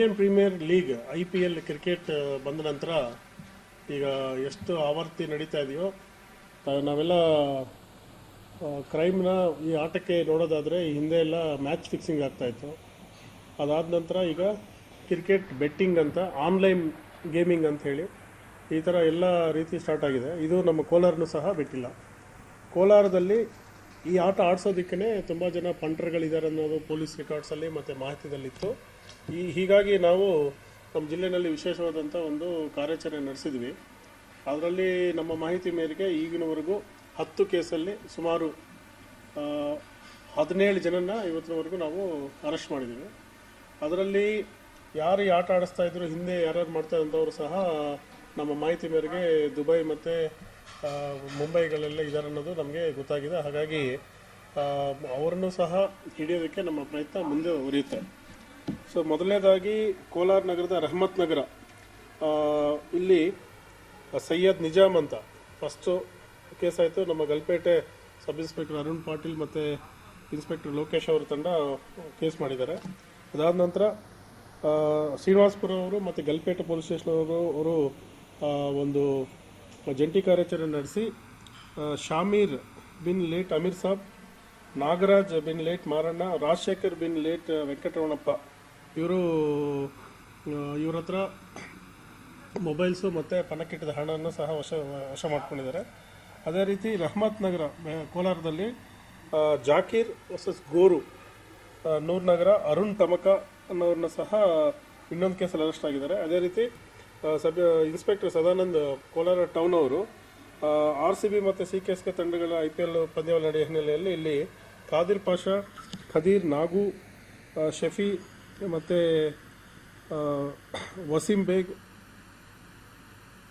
Indian premier league, I P L cricket ಬಂದ ನಂತರ ಈಗ ಎಷ್ಟು ಆವರ್ತಿ ನಡೀತಾ ಇದೆಯೋ ನಾವೆಲ್ಲ ಕ್ರೈಮ್ನ ಈ ಆಟಕ್ಕೆ ನೋಡೋದಾದರೆ ಹಿಂದೆ ಎಲ್ಲ ಮ್ಯಾಚ್ ಫಿಕ್ಸಿಂಗ್ ಆಗ್ತಾಯಿತ್ತು ಅದಾದ ನಂತರ ಈಗ ಕ್ರಿಕೆಟ್ ಬೆಟ್ಟಿಂಗ್ ಅಂತ ಆನ್ಲೈನ್ ಗೇಮಿಂಗ್ ಅಂತ ಹೇಳಿ ಈ ಥರ ಎಲ್ಲ ರೀತಿ ಸ್ಟಾರ್ಟ್ ಆಗಿದೆ. ಇದು ನಮ್ಮ ಕೋಲಾರನೂ ಸಹ ಬಿಟ್ಟಿಲ್ಲ. ಕೋಲಾರದಲ್ಲಿ ಈ ಆಟ ಆಡಿಸೋದಕ್ಕೇ ತುಂಬ ಜನ ಪಂಟರ್ಗಳಿದ್ದಾರೆ ಅನ್ನೋದು ಪೊಲೀಸ್ ರೆಕಾರ್ಡ್ಸಲ್ಲಿ ಮತ್ತು ಮಾಹಿತಿದಲ್ಲಿತ್ತು. ಈ ಹೀಗಾಗಿ ನಾವು ನಮ್ಮ ಜಿಲ್ಲೆಯಲ್ಲಿ ವಿಶೇಷವಾದಂಥ ಒಂದು ಕಾರ್ಯಾಚರಣೆ ನಡೆಸಿದ್ವಿ. ಅದರಲ್ಲಿ ನಮ್ಮ ಮಾಹಿತಿ ಮೇರೆಗೆ ಈಗಿನವರೆಗೂ ಹತ್ತು ಕೇಸಲ್ಲಿ ಸುಮಾರು ಹದಿನೇಳು ಜನನ ಇವತ್ತಿನವರೆಗೂ ನಾವು ಅರೆಸ್ಟ್ ಮಾಡಿದ್ದೀವಿ. ಅದರಲ್ಲಿ ಯಾರು ಈ ಆಟ ಆಡಿಸ್ತಾ ಇದ್ರು, ಹಿಂದೆ ಯಾರ್ಯಾರು ಮಾಡ್ತಾ ಇದ್ದಂಥವ್ರು ಸಹ ನಮ್ಮ ಮಾಹಿತಿ ಮೇರೆಗೆ ದುಬೈ ಮತ್ತು ಮುಂಬೈಗಳೆಲ್ಲ ಇದ್ದಾರೆ ಅನ್ನೋದು ನಮಗೆ ಗೊತ್ತಾಗಿದೆ. ಹಾಗಾಗಿ ಅವರನ್ನು ಸಹ ಹಿಡಿಯೋದಕ್ಕೆ ನಮ್ಮ ಪ್ರಯತ್ನ ಮುಂದೆ ಉರಿಯುತ್ತೆ ಸೊ ಮೊದಲನೇದಾಗಿ ಕೋಲಾರ ನಗರದ ರಹಮತ್ ನಗರ. ಇಲ್ಲಿ ಸೈಯದ್ ನಿಜಾಮ್ ಅಂತ ಫಸ್ಟು ಕೇಸ್ ಆಯಿತು. ನಮ್ಮ ಗಲ್ಪೇಟೆ ಸಬ್ ಇನ್ಸ್ಪೆಕ್ಟರ್ ಅರುಣ್ ಪಾಟೀಲ್ ಮತ್ತು ಇನ್ಸ್ಪೆಕ್ಟರ್ ಲೋಕೇಶ್ ಅವರ ತಂಡ ಕೇಸ್ ಮಾಡಿದ್ದಾರೆ. ಅದಾದ ನಂತರ ಶ್ರೀನಿವಾಸ್ಪುರ ಅವರು ಮತ್ತು ಗಲ್ಪೇಟೆ ಪೊಲೀಸ್ ಸ್ಟೇಷನ್ ಅವರು ಒಂದು ಜಂಟಿ ಕಾರ್ಯಾಚರಣೆ ನಡೆಸಿ ಶಾಮೀರ್ ಬಿನ್ ಲೇಟ್ ಅಮೀರ್ ಸಾಬ್, ನಾಗರಾಜ್ ಬಿನ್ ಲೇಟ್ ಮಾರಣ್ಣ, ರಾಜಶೇಖರ್ ಬಿನ್ ಲೇಟ್ ವೆಂಕಟರಮಣಪ್ಪ, ಇವರು ಇವ್ರ ಹತ್ರ ಮೊಬೈಲ್ಸು ಮತ್ತು ಪಣಕ್ಕಿಟ್ಟಿದ ಹಣವನ್ನು ಸಹ ವಶ ವಶ ಮಾಡ್ಕೊಂಡಿದ್ದಾರೆ. ಅದೇ ರೀತಿ ರಹಮತ್ ನಗರ ಕೋಲಾರದಲ್ಲಿ ಜಾಕೀರ್ ವರ್ಸಸ್ ಗೋರು ನೂರ್ನಗರ ನೂರ್ ನಗರ, ಅರುಣ್ ತಮಕ ಅನ್ನೋರನ್ನ ಸಹ ಇನ್ನೊಂದು ಕೇಸಲ್ಲಿ ಅರೆಸ್ಟ್ ಆಗಿದ್ದಾರೆ. ಅದೇ ರೀತಿ sub inspector Sadanand Kolar town ಅವರು ಆರ್ ಸಿ ಬಿ ಮತ್ತು ಸಿ ಕೆ ಎಸ್ ಕೆ ತಂಡಗಳ ಐ ಪಿ ಎಲ್ ಪಂದ್ಯಾವಳಿ ನಡೆಯುವ ಹಿನ್ನೆಲೆಯಲ್ಲಿ ಇಲ್ಲಿ ಖಾದಿರ್ ಪಾಷಾ ಖದೀರ್ ನಾಗು ಶಫಿ ಮತ್ತು ವಸೀಂ ಬೇಗ್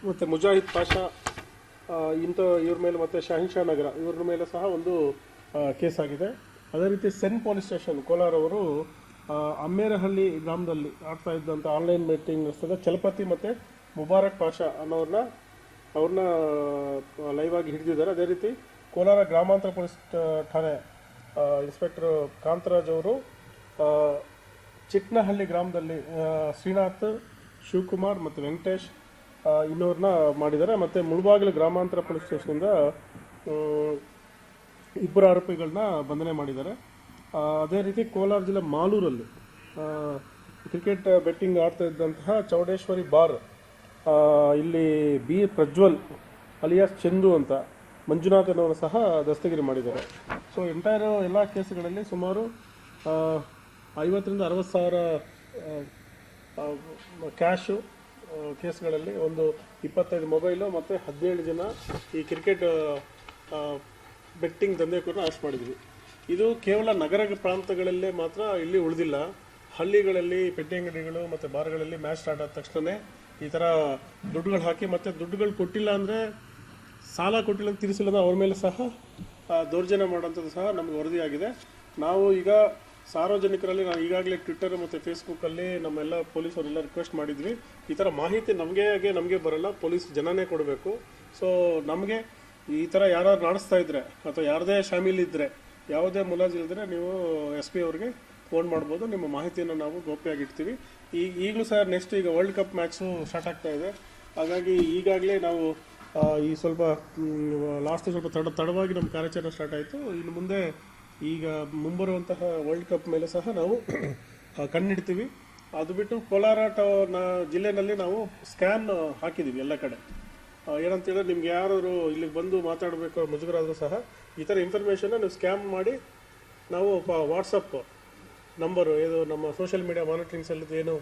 ಮತ್ತು ಮುಜಾಹಿದ್ ಪಾಷಾ ಇಂಥ ಇವ್ರ ಮೇಲೆ ಮತ್ತು ಶಾಹಿನ್ ಶಾ ನಗರ ಇವ್ರ ಮೇಲೆ ಸಹ ಒಂದು ಕೇಸ್ ಆಗಿದೆ. ಅದೇ ರೀತಿ ಸೆನ್ ಪೊಲೀಸ್ ಸ್ಟೇಷನ್ ಕೋಲಾರ ಅವರು ಆ, ಅಮ್ಮೇರಹಳ್ಳಿ ಗ್ರಾಮದಲ್ಲಿ ಆಡ್ತಾ ಇದ್ದಂಥ ಆನ್ಲೈನ್ ಮೀಟಿಂಗ್ ನಡೆಸಿದ ಚಲಪತಿ ಮತ್ತು ಮುಬಾರಕ್ ಪಾಷಾ ಅನ್ನೋರನ್ನ ಅವ್ರನ್ನ ಲೈವ್ ಆಗಿ ಹಿಡಿದಿದ್ದಾರೆ. ಅದೇ ರೀತಿ ಕೋಲಾರ ಗ್ರಾಮಾಂತರ ಪೊಲೀಸ್ ಠಾಣೆ ಇನ್ಸ್ಪೆಕ್ಟರ್ ಕಾಂತರಾಜ್ ಅವರು ಚಿಕ್ಕನಹಳ್ಳಿ ಗ್ರಾಮದಲ್ಲಿ ಶ್ರೀನಾಥ್, ಶಿವಕುಮಾರ್ ಮತ್ತು ವೆಂಕಟೇಶ್ ಇನ್ನೋರನ್ನ ಮಾಡಿದ್ದಾರೆ. ಮತ್ತು ಮುಳುಬಾಗಿಲು ಗ್ರಾಮಾಂತರ ಪೊಲೀಸ್ ಸ್ಟೇಷನಿಂದ ಇಬ್ಬರು ಆರೋಪಿಗಳನ್ನ ಬಂಧನೆ ಮಾಡಿದ್ದಾರೆ. ಅದೇ ರೀತಿ ಕೋಲಾರ ಜಿಲ್ಲೆ ಮಾಲೂರಲ್ಲಿ ಕ್ರಿಕೆಟ್ ಬೆಟ್ಟಿಂಗ್ ಆಡ್ತಾ ಇದ್ದಂತಹ ಚೌಡೇಶ್ವರಿ ಬಾರ್ ಇಲ್ಲಿ ಬಿ ಪ್ರಜ್ವಲ್ ಅಲಿಯಾಸ್ ಚಂದು ಅಂತ ಮಂಜುನಾಥ್ ಅನ್ನೋರು ಸಹ ದಸ್ತಗಿರಿ ಮಾಡಿದ್ದಾರೆ. ಸೊ ಎಂಟೈರ್ ಎಲ್ಲ ಕೇಸುಗಳಲ್ಲಿ ಸುಮಾರು ಐವತ್ತರಿಂದ ಅರವತ್ತು ಸಾವಿರ ಕ್ಯಾಶು ಕೇಸ್ಗಳಲ್ಲಿ ಒಂದು ಇಪ್ಪತ್ತೈದು ಮೊಬೈಲು ಮತ್ತು ಹದಿನೇಳು ಜನ ಈ ಕ್ರಿಕೆಟ್ ಬೆಟ್ಟಿಂಗ್ ದಂಧೆ ಕೂಡ ಅರೆಸ್ಟ್ ಮಾಡಿದ್ವಿ. ಇದು ಕೇವಲ ನಗರ ಪ್ರಾಂತಗಳಲ್ಲೇ ಮಾತ್ರ ಇಲ್ಲಿ ಉಳಿದಿಲ್ಲ. ಹಳ್ಳಿಗಳಲ್ಲಿ ಪೆಟ್ಟಿ ಅಂಗಡಿಗಳು ಮತ್ತು ಬಾರ್ಗಳಲ್ಲಿ ಮ್ಯಾಚ್ ಸ್ಟಾರ್ಟ್ ಆದ ತಕ್ಷಣ ಈ ಥರ ದುಡ್ಡುಗಳು ಹಾಕಿ ಮತ್ತು ದುಡ್ಡುಗಳು ಕೊಟ್ಟಿಲ್ಲ ಅಂದರೆ ಸಾಲ ಕೊಟ್ಟಿಲ್ಲ ಅಂತ ತಿಳಿಸಿಲ್ಲ ಅಂದ್ರೆ ಅವ್ರ ಮೇಲೆ ಸಹ ದೌರ್ಜನ್ಯ ಮಾಡೋಂಥದ್ದು ಸಹ ನಮಗೆ ವರದಿಯಾಗಿದೆ. ನಾವು ಈಗ ಸಾರ್ವಜನಿಕರಲ್ಲಿ ನಾವು ಈಗಾಗಲೇ ಟ್ವಿಟ್ಟರ್ ಮತ್ತು ಫೇಸ್ಬುಕ್ಕಲ್ಲಿ ನಮ್ಮೆಲ್ಲ ಪೊಲೀಸರೆಲ್ಲ ರಿಕ್ವೆಸ್ಟ್ ಮಾಡಿದ್ವಿ. ಈ ಥರ ಮಾಹಿತಿ ನಮಗೆ ನಮಗೆ ಬರಲ್ಲ, ಪೊಲೀಸ್ ಜನನೇ ಕೊಡಬೇಕು. ಸೊ ನಮಗೆ ಈ ಥರ ಯಾರು ನಡೆಸ್ತಾ ಇದ್ದರೆ ಅಥವಾ ಯಾರದೇ ಶಾಮೀಲ್ ಇದ್ದರೆ ಯಾವುದೇ ಮುಲಾಜ್ ಇಲ್ಲದ್ರೆ ನೀವು ಎಸ್ ಪಿ ಅವ್ರಿಗೆ ಫೋನ್ ಮಾಡ್ಬೋದು. ನಿಮ್ಮ ಮಾಹಿತಿಯನ್ನು ನಾವು ಗೌಪ್ಯವಾಗಿ ಇಡ್ತೀವಿ ಈಗ ಈಗಲೂ ಸಹ ನೆಕ್ಸ್ಟ್ ಈಗ ವರ್ಲ್ಡ್ ಕಪ್ ಮ್ಯಾಚು ಸ್ಟಾರ್ಟ್ ಆಗ್ತಾ ಇದೆ. ಹಾಗಾಗಿ ಈಗಾಗಲೇ ನಾವು ಈ ಸ್ವಲ್ಪ ಲಾಸ್ಟ್ ಸ್ವಲ್ಪ ತಡ, ತಡವಾಗಿ ನಮ್ಮ ಕಾರ್ಯಾಚರಣೆ ಸ್ಟಾರ್ಟ್ ಆಯಿತು. ಇನ್ನು ಮುಂದೆ ಈಗ ಮುಂಬರುವಂತಹ ವರ್ಲ್ಡ್ ಕಪ್ ಮೇಲೆ ಸಹ ನಾವು ಕಣ್ಣಿಡ್ತೀವಿ. ಅದು ಬಿಟ್ಟು ಕೋಲಾರ ಟ ಜಿಲ್ಲೆಯಲ್ಲಿ ನಾವು ಸ್ಕ್ಯಾನ್ ಹಾಕಿದ್ದೀವಿ ಎಲ್ಲ ಕಡೆ. ಏನಂತ ಹೇಳಿದ್ರೆ ನಿಮ್ಗೆ ಯಾರಾದರೂ ಇಲ್ಲಿಗೆ ಬಂದು ಮಾತಾಡಬೇಕು ಮುಜುಗರಾದರೂ ಸಹ ಈ ಥರ ಇನ್ಫಾರ್ಮೇಷನ್ನ ನೀವು ಸ್ಕ್ಯಾಮ್ ಮಾಡಿ ನಾವು ವಾಟ್ಸಪ್ ನಂಬರು ಇದು ನಮ್ಮ ಸೋಷಿಯಲ್ ಮೀಡಿಯಾ ಮಾನಿಟ್ರಿಂಗ್ ಸೆಲ್ದು ಏನು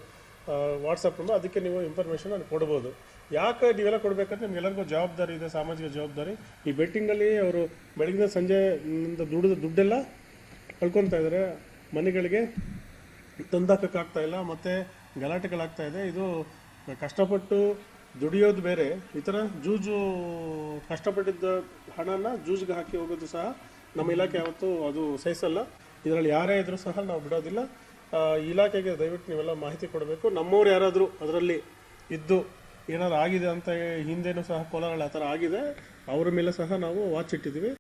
ವಾಟ್ಸಪ್ ನಂಬರ್ ಅದಕ್ಕೆ ನೀವು ಇನ್ಫಾರ್ಮೇಷನ್ ಕೊಡ್ಬೋದು. ಯಾಕೆ ನೀವೆಲ್ಲ ಕೊಡಬೇಕಂದ್ರೆ ನಿಮ್ಗೆಲ್ಲರಿಗೂ ಜವಾಬ್ದಾರಿ ಇದೆ, ಸಾಮಾಜಿಕ ಜವಾಬ್ದಾರಿ. ಈ ಬೆಟ್ಟಿಂಗಲ್ಲಿ ಅವರು ಬೆಳಗಿನ ಸಂಜೆ ನಿಂದ ದುಡಿದ ದುಡ್ಡೆಲ್ಲ ಕಳ್ಕೊತಾ ಇದ್ದಾರೆ. ಮನೆಗಳಿಗೆ ತಂದಾಕಕ್ಕಾಗ್ತಾ ಇಲ್ಲ, ಮತ್ತು ಗಲಾಟೆಗಳಾಗ್ತಾ ಇದೆ. ಇದು ಕಷ್ಟಪಟ್ಟು ದುಡಿಯೋದು ಬೇರೆ. ಈ ಥರ ಜೂಜು ಕಷ್ಟಪಟ್ಟಿದ್ದ ಹಣನ ಜೂಜ್ಗೆ ಹಾಕಿ ಹೋಗೋದು ಸಹ ನಮ್ಮ ಇಲಾಖೆ ಯಾವತ್ತೂ ಅದು ಸಹಿಸಲ್ಲ. ಇದರಲ್ಲಿ ಯಾರೇ ಇದ್ರೂ ಸಹ ನಾವು ಬಿಡೋದಿಲ್ಲ. ಇಲಾಖೆಗೆ ದಯವಿಟ್ಟು ನೀವೆಲ್ಲ ಮಾಹಿತಿ ಕೊಡಬೇಕು. ನಮ್ಮವ್ರು ಯಾರಾದರೂ ಅದರಲ್ಲಿ ಇದ್ದು ಏನಾದ್ರು ಆಗಿದೆ ಅಂತ ಹಿಂದೆನೂ ಸಹ ಕೋಲಾರಲ್ಲಿ ಆ ಥರ ಆಗಿದೆ. ಅವರ ಮೇಲೆ ಸಹ ನಾವು ವಾಚ್ ಇಟ್ಟಿದ್ದೀವಿ.